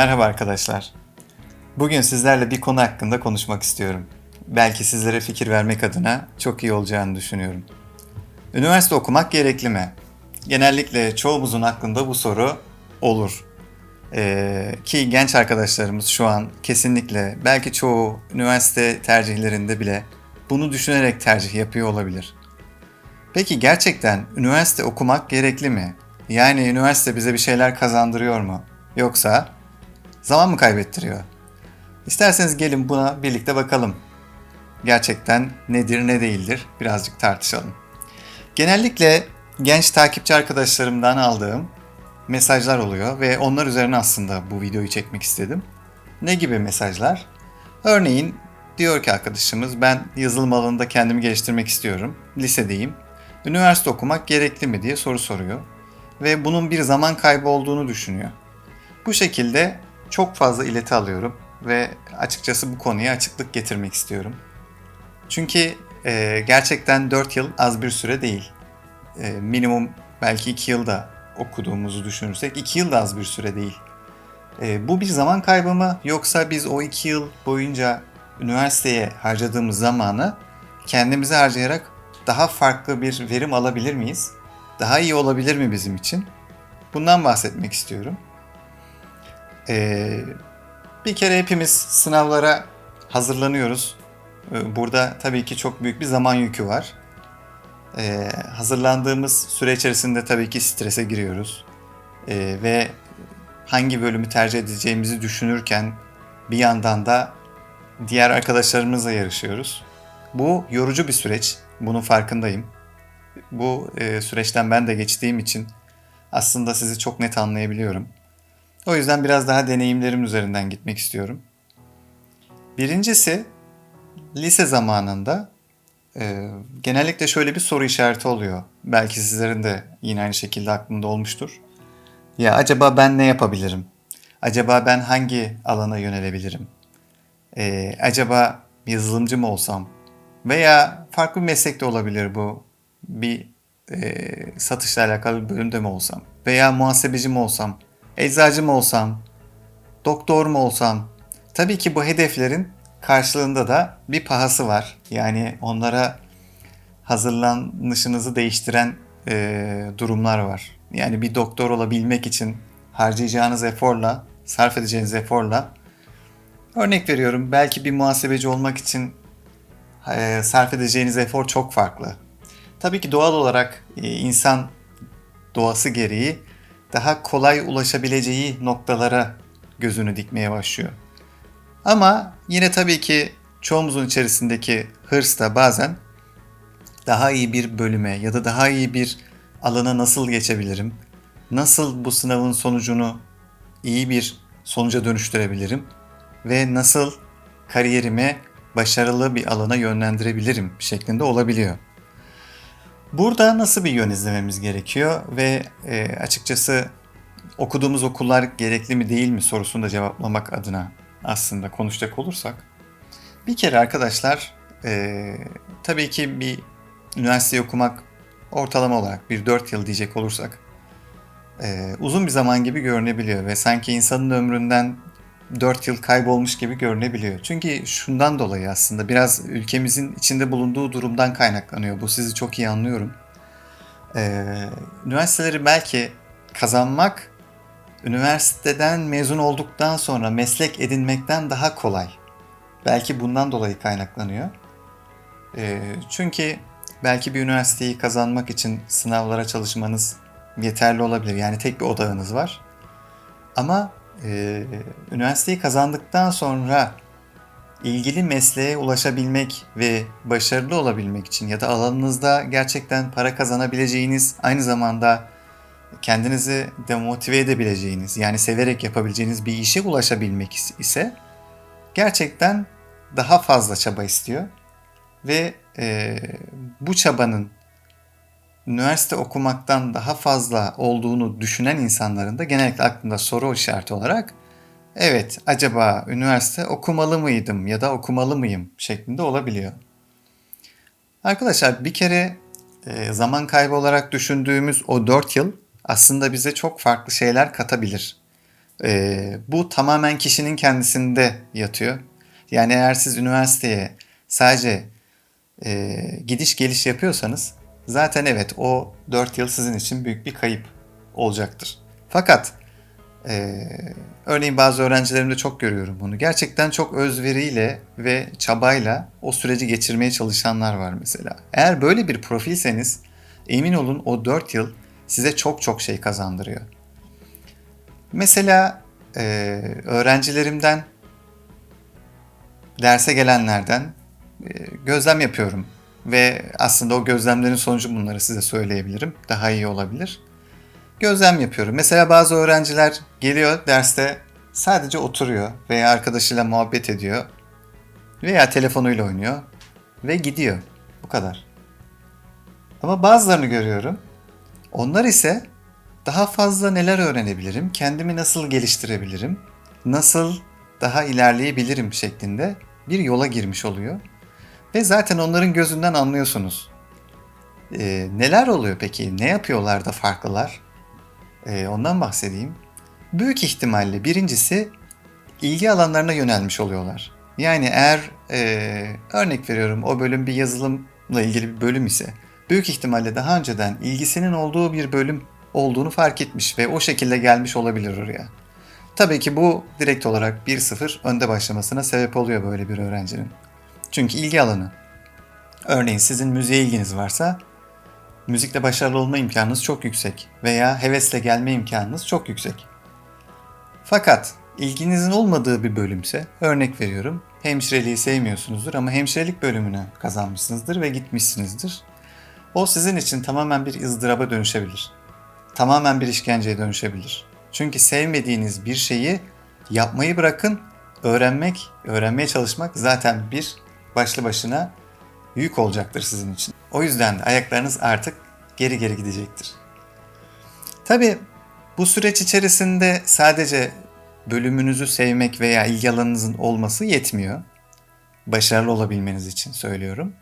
Merhaba arkadaşlar. Bugün sizlerle bir konu hakkında konuşmak istiyorum. Belki sizlere fikir vermek adına çok iyi olacağını düşünüyorum. Üniversite okumak gerekli mi? Genellikle çoğumuzun aklında bu soru olur. Ee, ki genç arkadaşlarımız şu an kesinlikle belki çoğu üniversite tercihlerinde bile bunu düşünerek tercih yapıyor olabilir. Peki gerçekten üniversite okumak gerekli mi? Yani üniversite bize bir şeyler kazandırıyor mu? Yoksa zaman mı kaybettiriyor? İsterseniz gelin buna birlikte bakalım. Gerçekten nedir ne değildir birazcık tartışalım. Genellikle genç takipçi arkadaşlarımdan aldığım mesajlar oluyor ve onlar üzerine aslında bu videoyu çekmek istedim. Ne gibi mesajlar? Örneğin diyor ki arkadaşımız ben yazılım alanında kendimi geliştirmek istiyorum. Lisedeyim. Üniversite okumak gerekli mi diye soru soruyor ve bunun bir zaman kaybı olduğunu düşünüyor. Bu şekilde çok fazla ileti alıyorum ve açıkçası bu konuya açıklık getirmek istiyorum. Çünkü e, gerçekten 4 yıl az bir süre değil. E, minimum belki 2 yılda okuduğumuzu düşünürsek 2 yıl da az bir süre değil. E, bu bir zaman kaybı mı yoksa biz o 2 yıl boyunca üniversiteye harcadığımız zamanı kendimize harcayarak daha farklı bir verim alabilir miyiz? Daha iyi olabilir mi bizim için? Bundan bahsetmek istiyorum. Ee, bir kere hepimiz sınavlara hazırlanıyoruz. Ee, burada tabii ki çok büyük bir zaman yükü var. Ee, hazırlandığımız süre içerisinde tabii ki strese giriyoruz. Ee, ve hangi bölümü tercih edeceğimizi düşünürken bir yandan da diğer arkadaşlarımızla yarışıyoruz. Bu yorucu bir süreç. Bunun farkındayım. Bu e, süreçten ben de geçtiğim için aslında sizi çok net anlayabiliyorum. O yüzden biraz daha deneyimlerim üzerinden gitmek istiyorum. Birincisi lise zamanında e, genellikle şöyle bir soru işareti oluyor. Belki sizlerin de yine aynı şekilde aklında olmuştur. Ya acaba ben ne yapabilirim? Acaba ben hangi alana yönelebilirim? E, acaba yazılımcı mı olsam? Veya farklı bir meslek de olabilir bu. Bir e, satışla alakalı bir bölümde mi olsam? Veya muhasebeci mi olsam? Eczacı mı olsam? Doktor mu olsam? Tabii ki bu hedeflerin karşılığında da bir pahası var. Yani onlara hazırlanışınızı değiştiren e, durumlar var. Yani bir doktor olabilmek için harcayacağınız eforla, sarf edeceğiniz eforla örnek veriyorum belki bir muhasebeci olmak için e, sarf edeceğiniz efor çok farklı. Tabii ki doğal olarak e, insan doğası gereği daha kolay ulaşabileceği noktalara gözünü dikmeye başlıyor. Ama yine tabii ki çoğumuzun içerisindeki hırs da bazen daha iyi bir bölüme ya da daha iyi bir alana nasıl geçebilirim? Nasıl bu sınavın sonucunu iyi bir sonuca dönüştürebilirim? Ve nasıl kariyerimi başarılı bir alana yönlendirebilirim şeklinde olabiliyor. Burada nasıl bir yön izlememiz gerekiyor ve e, açıkçası okuduğumuz okullar gerekli mi değil mi sorusunu da cevaplamak adına aslında konuşacak olursak. Bir kere arkadaşlar e, tabii ki bir üniversite okumak ortalama olarak bir 4 yıl diyecek olursak e, uzun bir zaman gibi görünebiliyor ve sanki insanın ömründen 4 yıl kaybolmuş gibi görünebiliyor. Çünkü şundan dolayı aslında biraz ülkemizin içinde bulunduğu durumdan kaynaklanıyor. Bu sizi çok iyi anlıyorum. Ee, üniversiteleri belki kazanmak üniversiteden mezun olduktan sonra meslek edinmekten daha kolay. Belki bundan dolayı kaynaklanıyor. Ee, çünkü belki bir üniversiteyi kazanmak için sınavlara çalışmanız yeterli olabilir. Yani tek bir odağınız var. Ama e, üniversiteyi kazandıktan sonra ilgili mesleğe ulaşabilmek ve başarılı olabilmek için ya da alanınızda gerçekten para kazanabileceğiniz, aynı zamanda kendinizi demotive edebileceğiniz, yani severek yapabileceğiniz bir işe ulaşabilmek ise gerçekten daha fazla çaba istiyor. Ve e, bu çabanın üniversite okumaktan daha fazla olduğunu düşünen insanların da genellikle aklında soru işareti olarak evet acaba üniversite okumalı mıydım ya da okumalı mıyım şeklinde olabiliyor. Arkadaşlar bir kere e, zaman kaybı olarak düşündüğümüz o 4 yıl aslında bize çok farklı şeyler katabilir. Ee, bu tamamen kişinin kendisinde yatıyor. Yani eğer siz üniversiteye sadece e, gidiş geliş yapıyorsanız zaten evet o 4 yıl sizin için büyük bir kayıp olacaktır. Fakat e, örneğin bazı öğrencilerimde çok görüyorum bunu. Gerçekten çok özveriyle ve çabayla o süreci geçirmeye çalışanlar var mesela. Eğer böyle bir profilseniz emin olun o 4 yıl size çok çok şey kazandırıyor. Mesela e, öğrencilerimden derse gelenlerden e, gözlem yapıyorum ve aslında o gözlemlerin sonucu bunları size söyleyebilirim. Daha iyi olabilir. Gözlem yapıyorum. Mesela bazı öğrenciler geliyor derste sadece oturuyor veya arkadaşıyla muhabbet ediyor veya telefonuyla oynuyor ve gidiyor. Bu kadar. Ama bazılarını görüyorum. Onlar ise daha fazla neler öğrenebilirim, kendimi nasıl geliştirebilirim, nasıl daha ilerleyebilirim şeklinde bir yola girmiş oluyor. Ve zaten onların gözünden anlıyorsunuz. Ee, neler oluyor peki? Ne yapıyorlar da farklılar? Ee, ondan bahsedeyim. Büyük ihtimalle birincisi ilgi alanlarına yönelmiş oluyorlar. Yani eğer e, örnek veriyorum o bölüm bir yazılımla ilgili bir bölüm ise büyük ihtimalle daha önceden ilgisinin olduğu bir bölüm olduğunu fark etmiş ve o şekilde gelmiş olabilir oraya. Tabii ki bu direkt olarak 1-0 önde başlamasına sebep oluyor böyle bir öğrencinin. Çünkü ilgi alanı. Örneğin sizin müziğe ilginiz varsa müzikte başarılı olma imkanınız çok yüksek veya hevesle gelme imkanınız çok yüksek. Fakat ilginizin olmadığı bir bölümse, örnek veriyorum, hemşireliği sevmiyorsunuzdur ama hemşirelik bölümünü kazanmışsınızdır ve gitmişsinizdir. O sizin için tamamen bir ızdıraba dönüşebilir. Tamamen bir işkenceye dönüşebilir. Çünkü sevmediğiniz bir şeyi yapmayı bırakın, öğrenmek, öğrenmeye çalışmak zaten bir başlı başına yük olacaktır sizin için. O yüzden de ayaklarınız artık geri geri gidecektir. Tabi bu süreç içerisinde sadece bölümünüzü sevmek veya ilgi alanınızın olması yetmiyor. Başarılı olabilmeniz için söylüyorum.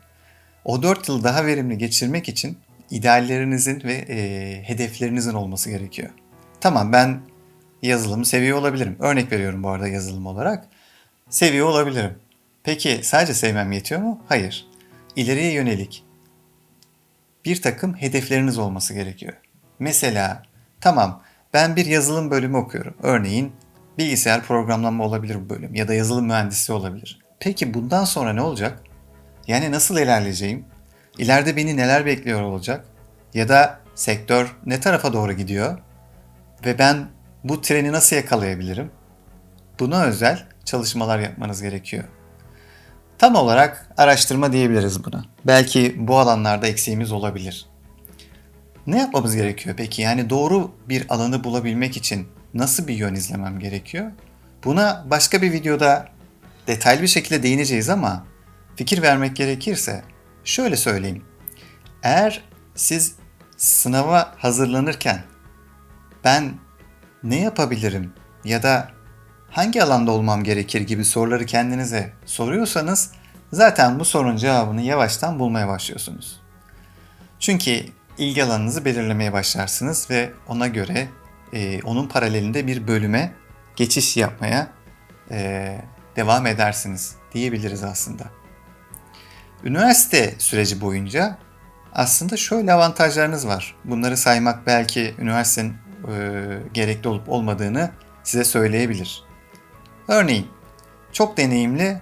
O 4 yıl daha verimli geçirmek için ideallerinizin ve e, hedeflerinizin olması gerekiyor. Tamam ben yazılımı seviyor olabilirim. Örnek veriyorum bu arada yazılım olarak. Seviyor olabilirim. Peki sadece sevmem yetiyor mu? Hayır. İleriye yönelik bir takım hedefleriniz olması gerekiyor. Mesela tamam ben bir yazılım bölümü okuyorum. Örneğin bilgisayar programlama olabilir bu bölüm ya da yazılım mühendisi olabilir. Peki bundan sonra ne olacak? Yani nasıl ilerleyeceğim? İleride beni neler bekliyor olacak? Ya da sektör ne tarafa doğru gidiyor? Ve ben bu treni nasıl yakalayabilirim? Buna özel çalışmalar yapmanız gerekiyor. Tam olarak araştırma diyebiliriz buna. Belki bu alanlarda eksiğimiz olabilir. Ne yapmamız gerekiyor peki? Yani doğru bir alanı bulabilmek için nasıl bir yön izlemem gerekiyor? Buna başka bir videoda detaylı bir şekilde değineceğiz ama fikir vermek gerekirse şöyle söyleyeyim. Eğer siz sınava hazırlanırken ben ne yapabilirim ya da hangi alanda olmam gerekir gibi soruları kendinize soruyorsanız zaten bu sorunun cevabını yavaştan bulmaya başlıyorsunuz. Çünkü ilgi alanınızı belirlemeye başlarsınız ve ona göre e, onun paralelinde bir bölüme geçiş yapmaya e, devam edersiniz diyebiliriz aslında. Üniversite süreci boyunca aslında şöyle avantajlarınız var. Bunları saymak belki üniversitenin e, gerekli olup olmadığını size söyleyebilir. Örneğin çok deneyimli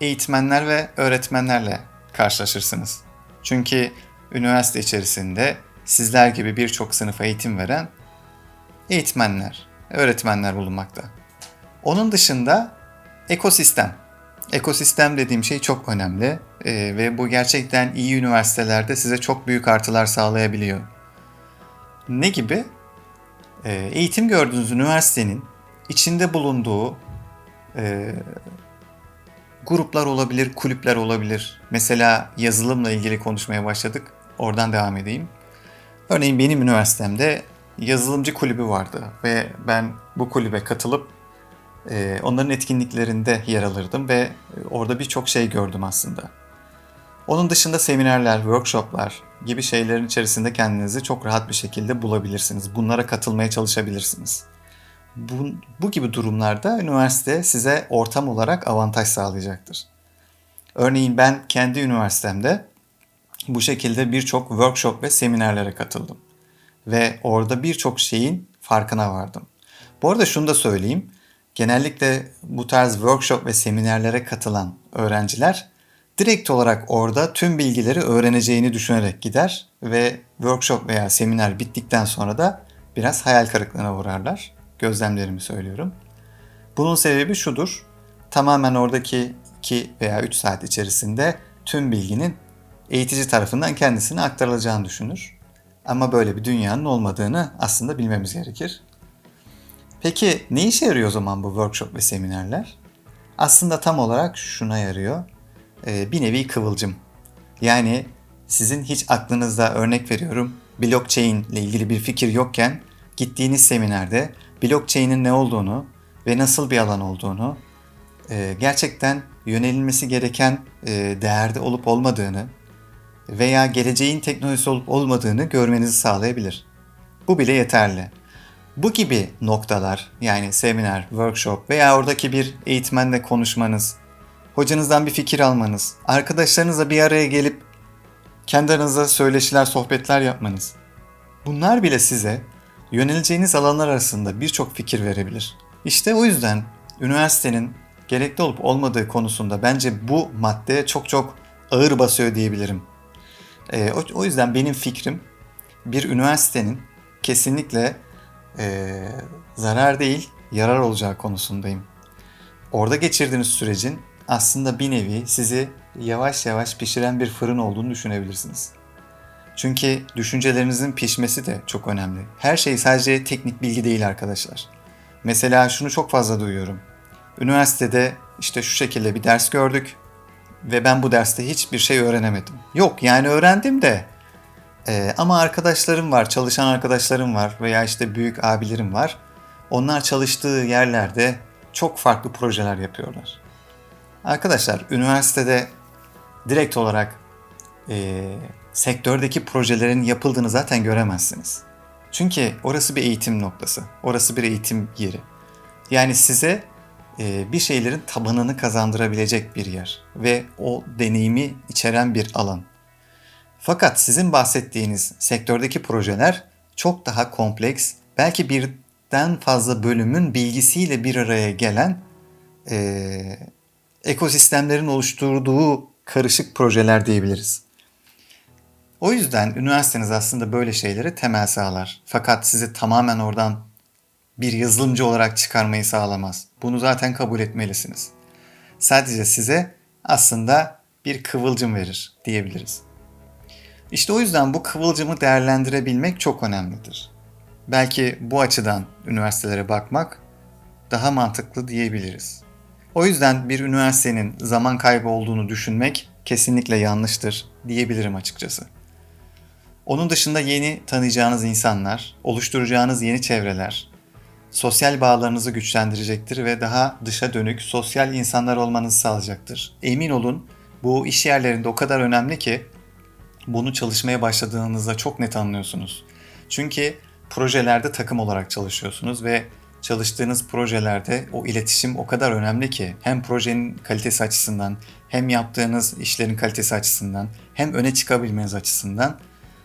eğitmenler ve öğretmenlerle karşılaşırsınız. Çünkü üniversite içerisinde sizler gibi birçok sınıfa eğitim veren eğitmenler, öğretmenler bulunmakta. Onun dışında ekosistem. Ekosistem dediğim şey çok önemli ee, ve bu gerçekten iyi üniversitelerde size çok büyük artılar sağlayabiliyor. Ne gibi? Ee, eğitim gördüğünüz üniversitenin içinde bulunduğu e, gruplar olabilir, kulüpler olabilir. Mesela yazılımla ilgili konuşmaya başladık. Oradan devam edeyim. Örneğin benim üniversitemde yazılımcı kulübü vardı ve ben bu kulübe katılıp e, onların etkinliklerinde yer alırdım ve orada birçok şey gördüm aslında. Onun dışında seminerler, workshoplar gibi şeylerin içerisinde kendinizi çok rahat bir şekilde bulabilirsiniz. Bunlara katılmaya çalışabilirsiniz. Bu, bu gibi durumlarda üniversite size ortam olarak avantaj sağlayacaktır. Örneğin ben kendi üniversitemde bu şekilde birçok workshop ve seminerlere katıldım. Ve orada birçok şeyin farkına vardım. Bu arada şunu da söyleyeyim. Genellikle bu tarz workshop ve seminerlere katılan öğrenciler direkt olarak orada tüm bilgileri öğreneceğini düşünerek gider ve workshop veya seminer bittikten sonra da biraz hayal kırıklığına uğrarlar. Gözlemlerimi söylüyorum. Bunun sebebi şudur. Tamamen oradaki 2 veya 3 saat içerisinde tüm bilginin eğitici tarafından kendisine aktarılacağını düşünür. Ama böyle bir dünyanın olmadığını aslında bilmemiz gerekir. Peki ne işe yarıyor o zaman bu workshop ve seminerler? Aslında tam olarak şuna yarıyor. Ee, bir nevi kıvılcım. Yani sizin hiç aklınızda örnek veriyorum blockchain ile ilgili bir fikir yokken gittiğiniz seminerde blockchain'in ne olduğunu ve nasıl bir alan olduğunu e, gerçekten yönelilmesi gereken e, değerde olup olmadığını veya geleceğin teknolojisi olup olmadığını görmenizi sağlayabilir. Bu bile yeterli. Bu gibi noktalar yani seminer, workshop veya oradaki bir eğitmenle konuşmanız, hocanızdan bir fikir almanız, arkadaşlarınızla bir araya gelip kendi aranızda söyleşiler, sohbetler yapmanız. Bunlar bile size yöneleceğiniz alanlar arasında birçok fikir verebilir. İşte o yüzden üniversitenin gerekli olup olmadığı konusunda bence bu madde çok çok ağır basıyor diyebilirim. E, o, o yüzden benim fikrim bir üniversitenin kesinlikle e, zarar değil yarar olacağı konusundayım. Orada geçirdiğiniz sürecin aslında bir nevi sizi yavaş yavaş pişiren bir fırın olduğunu düşünebilirsiniz. Çünkü düşüncelerinizin pişmesi de çok önemli. Her şey sadece teknik bilgi değil arkadaşlar. Mesela şunu çok fazla duyuyorum. Üniversitede işte şu şekilde bir ders gördük ve ben bu derste hiçbir şey öğrenemedim. Yok yani öğrendim de ee, ama arkadaşlarım var, çalışan arkadaşlarım var veya işte büyük abilerim var. Onlar çalıştığı yerlerde çok farklı projeler yapıyorlar. Arkadaşlar üniversitede direkt olarak e, sektördeki projelerin yapıldığını zaten göremezsiniz. Çünkü orası bir eğitim noktası, orası bir eğitim yeri. Yani size e, bir şeylerin tabanını kazandırabilecek bir yer ve o deneyimi içeren bir alan. Fakat sizin bahsettiğiniz sektördeki projeler çok daha kompleks, belki birden fazla bölümün bilgisiyle bir araya gelen e, ekosistemlerin oluşturduğu karışık projeler diyebiliriz. O yüzden üniversiteniz aslında böyle şeylere temel sağlar. Fakat sizi tamamen oradan bir yazılımcı olarak çıkarmayı sağlamaz. Bunu zaten kabul etmelisiniz. Sadece size aslında bir kıvılcım verir diyebiliriz. İşte o yüzden bu kıvılcımı değerlendirebilmek çok önemlidir. Belki bu açıdan üniversitelere bakmak daha mantıklı diyebiliriz. O yüzden bir üniversitenin zaman kaybı olduğunu düşünmek kesinlikle yanlıştır diyebilirim açıkçası. Onun dışında yeni tanıyacağınız insanlar, oluşturacağınız yeni çevreler, sosyal bağlarınızı güçlendirecektir ve daha dışa dönük sosyal insanlar olmanızı sağlayacaktır. Emin olun bu iş yerlerinde o kadar önemli ki bunu çalışmaya başladığınızda çok net anlıyorsunuz. Çünkü projelerde takım olarak çalışıyorsunuz ve çalıştığınız projelerde o iletişim o kadar önemli ki hem projenin kalitesi açısından hem yaptığınız işlerin kalitesi açısından hem öne çıkabilmeniz açısından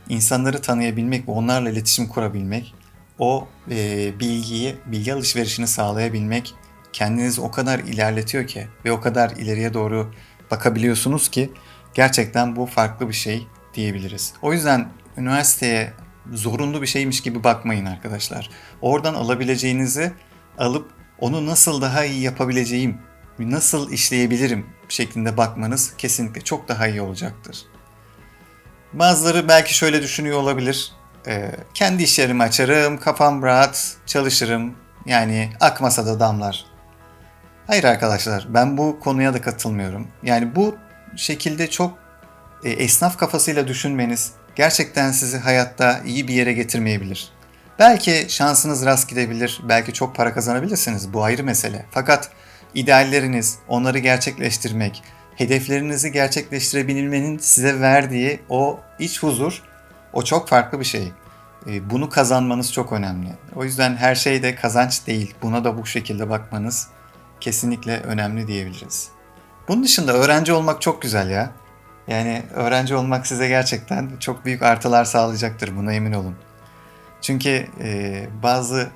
insanları tanıyabilmek ve onlarla iletişim kurabilmek, o e, bilgiyi, bilgi alışverişini sağlayabilmek kendinizi o kadar ilerletiyor ki ve o kadar ileriye doğru bakabiliyorsunuz ki gerçekten bu farklı bir şey diyebiliriz. O yüzden üniversiteye zorunlu bir şeymiş gibi bakmayın arkadaşlar. Oradan alabileceğinizi alıp onu nasıl daha iyi yapabileceğim, nasıl işleyebilirim şeklinde bakmanız kesinlikle çok daha iyi olacaktır. Bazıları belki şöyle düşünüyor olabilir. Ee, kendi iş yerimi açarım, kafam rahat, çalışırım. Yani akmasa da damlar. Hayır arkadaşlar ben bu konuya da katılmıyorum. Yani bu şekilde çok e, esnaf kafasıyla düşünmeniz gerçekten sizi hayatta iyi bir yere getirmeyebilir. Belki şansınız rast gidebilir, belki çok para kazanabilirsiniz. Bu ayrı mesele. Fakat idealleriniz, onları gerçekleştirmek, hedeflerinizi gerçekleştirebilmenin size verdiği o iç huzur, o çok farklı bir şey. E, bunu kazanmanız çok önemli. O yüzden her şey de kazanç değil. Buna da bu şekilde bakmanız kesinlikle önemli diyebiliriz. Bunun dışında öğrenci olmak çok güzel ya. Yani öğrenci olmak size gerçekten çok büyük artılar sağlayacaktır. Buna emin olun. Çünkü e, bazı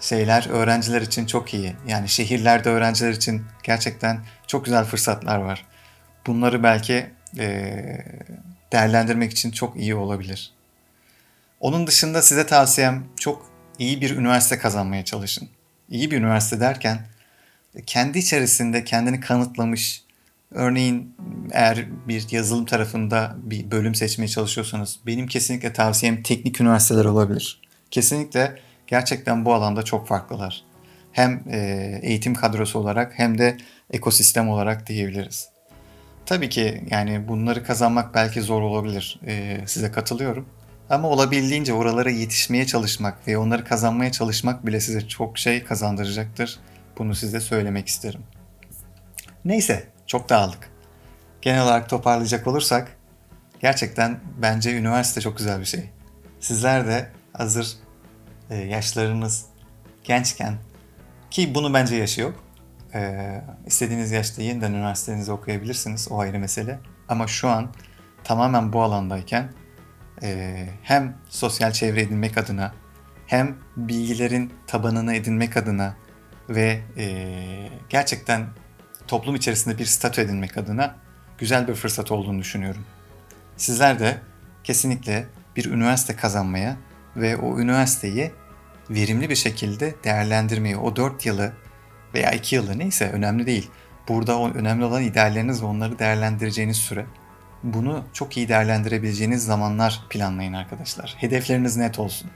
şeyler öğrenciler için çok iyi. Yani şehirlerde öğrenciler için gerçekten çok güzel fırsatlar var. Bunları belki e, değerlendirmek için çok iyi olabilir. Onun dışında size tavsiyem çok iyi bir üniversite kazanmaya çalışın. İyi bir üniversite derken kendi içerisinde kendini kanıtlamış, örneğin eğer bir yazılım tarafında bir bölüm seçmeye çalışıyorsanız benim kesinlikle tavsiyem teknik üniversiteler olabilir. Kesinlikle gerçekten bu alanda çok farklılar. Hem e, eğitim kadrosu olarak hem de ekosistem olarak diyebiliriz. Tabii ki yani bunları kazanmak belki zor olabilir. E, size katılıyorum. Ama olabildiğince oralara yetişmeye çalışmak ve onları kazanmaya çalışmak bile size çok şey kazandıracaktır. Bunu size söylemek isterim. Neyse, çok dağıldık. Genel olarak toparlayacak olursak, gerçekten bence üniversite çok güzel bir şey. Sizler de hazır e, yaşlarınız gençken, ki bunu bence yaşı yok. E, istediğiniz yaşta yeniden üniversitenizi okuyabilirsiniz, o ayrı mesele. Ama şu an tamamen bu alandayken e, hem sosyal çevre edinmek adına hem bilgilerin tabanını edinmek adına ve e, gerçekten toplum içerisinde bir statü edinmek adına güzel bir fırsat olduğunu düşünüyorum. Sizler de kesinlikle bir üniversite kazanmaya ve o üniversiteyi verimli bir şekilde değerlendirmeyi, o 4 yılı veya 2 yılı neyse önemli değil. Burada o önemli olan idealleriniz ve onları değerlendireceğiniz süre. Bunu çok iyi değerlendirebileceğiniz zamanlar planlayın arkadaşlar. Hedefleriniz net olsun.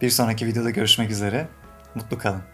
Bir sonraki videoda görüşmek üzere. Mutlu kalın.